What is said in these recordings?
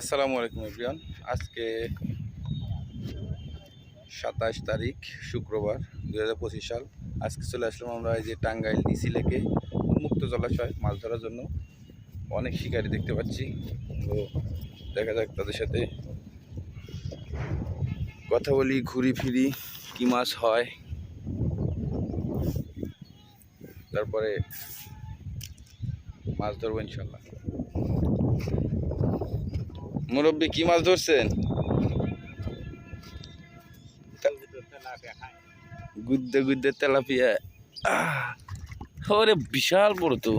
আসসালামু আলাইকুম, এভরিওয়ান। আজকে সাতাশ তারিখ, শুক্রবার দু হাজার পঁচিশ সাল। আজকে চলে আসলাম আমরা এই যে টাঙ্গাইল ডিসি লেকে মুক্ত জলাশয়, মাছ ধরার জন্য। অনেক শিকারি দেখতে পাচ্ছি। তো দেখা যাক তাদের সাথে কথা বলি, ঘুরি ফিরি, কী মাছ হয়। তারপরে মাছ ধরবো ইনশাল্লাহ। মুরব্বী কি মাছ ধরছেন? গুদ্দে গুদ্দে তেলাপিয়া। ওরে বিশাল বড় তো।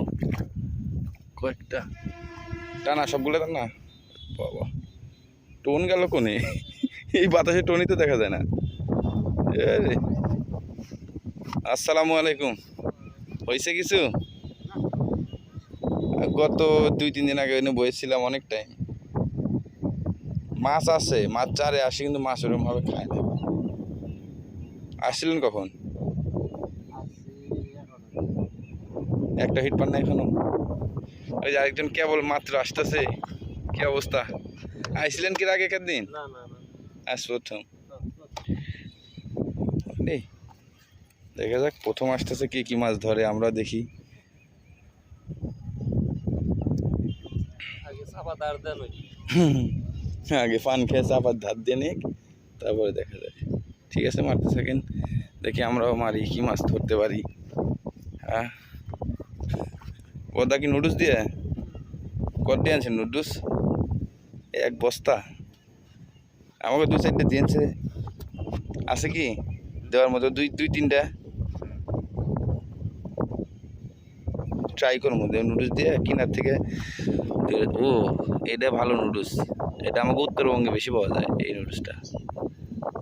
কয়েকটা। টানা সবগুলো টানা? বাবা। টোন গেল কোনে? এই বাতাসে টোনই তো দেখা যায় না। আসসালামু আলাইকুম। হয়েছে কিছু? গত দুই, তিন দিন আগে বসেছিলাম অনেক টাইম মাছ আছে মাছ চারে আসে কিন্তু মাছ ওরকমভাবে খায় না। আসছিলেন কখন? একটা হিট পান না এখনও? ওই যে আরেকজন কেবল মাত্র আসতেছে কি অবস্থা? আইছিলেন কি আগে দিন না না না। আজ প্রথম। দেখা যাক প্রথম আসতেছে কি কি মাছ ধরে আমরা দেখি। আগে দেন আগে পান খেয়েছে আবার ধার দিয়ে নিক, তারপরে দেখা যাক ঠিক আছে, মারতে থাকেন। দেখি আমরাও মারি, কি মাছ ধরতে পারি। হ্যাঁ। ওদা কি নুডলস দিয়ে? কত দিয়ে আনছেন নুডলস? এক বস্তা। আমাকে দু চারটে দিয়েছে। আছে কি? দেওয়ার মতো দুই দুই তিনটা। ট্রাই করব। নুডলস দিয়ে কিনার থেকে। ও, এটা ভালো নুডলস এটা আমাকে উত্তরবঙ্গে বেশি পাওয়া যায় এই নুডলসটা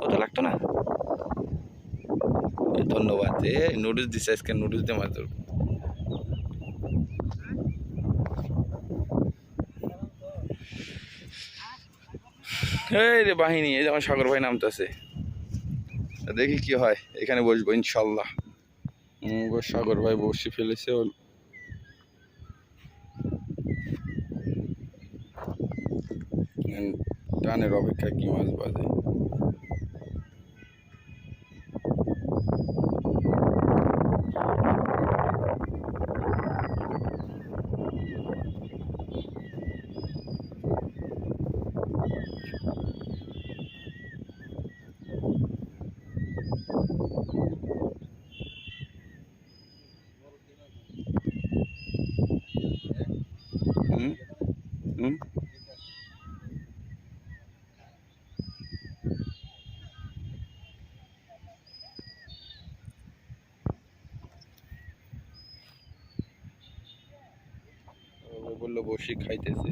ওটা লাগতো না? ধন্যবাদ। এ নুডলস দিছে আজকে নুডলস দিয়ে মাছ ধরবো। এই রে বাহিনী, এই যে আমার সাগর ভাই নামতেছে। দেখি কি হয়, এখানে বসবো ইনশাল্লাহ। সাগর ভাই বসে ফেলেছে ও উম, টানের অপেক্ষায় কি মাছ বাজে? বলল বসি খাইতেছে।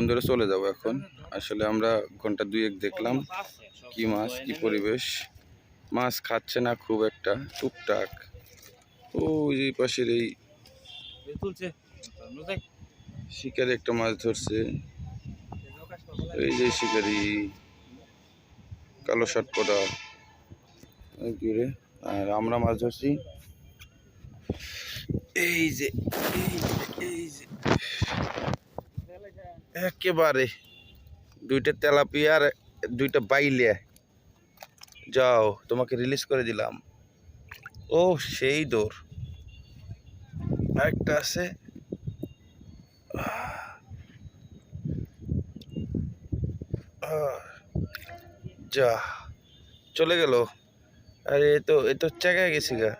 বন্ধুরা চলে যাব এখন? আসলে আমরা ঘণ্টা দুয়েক দেখলাম কি মাছ, কি পরিবেশ। মাছ খাচ্ছে না খুব একটা, টুকটাক। ও যে পাশের এই শিকারি একটা মাছ ধরছে। এই যে শিকারি, কালো শার্ট পরা। আর আমরা মাছ ধরছি। এই যে এই যে এই যে। একেবারে দুইটা তেলাপিয়া আর দুইটা বাইলে যাও, তোমাকে রিলিজ করে দিলাম। ও সেই দৌড়। আরেকটা আছে। যা, চলে গেল। আরে, এ তো এ তো চাকায় গেছি গা।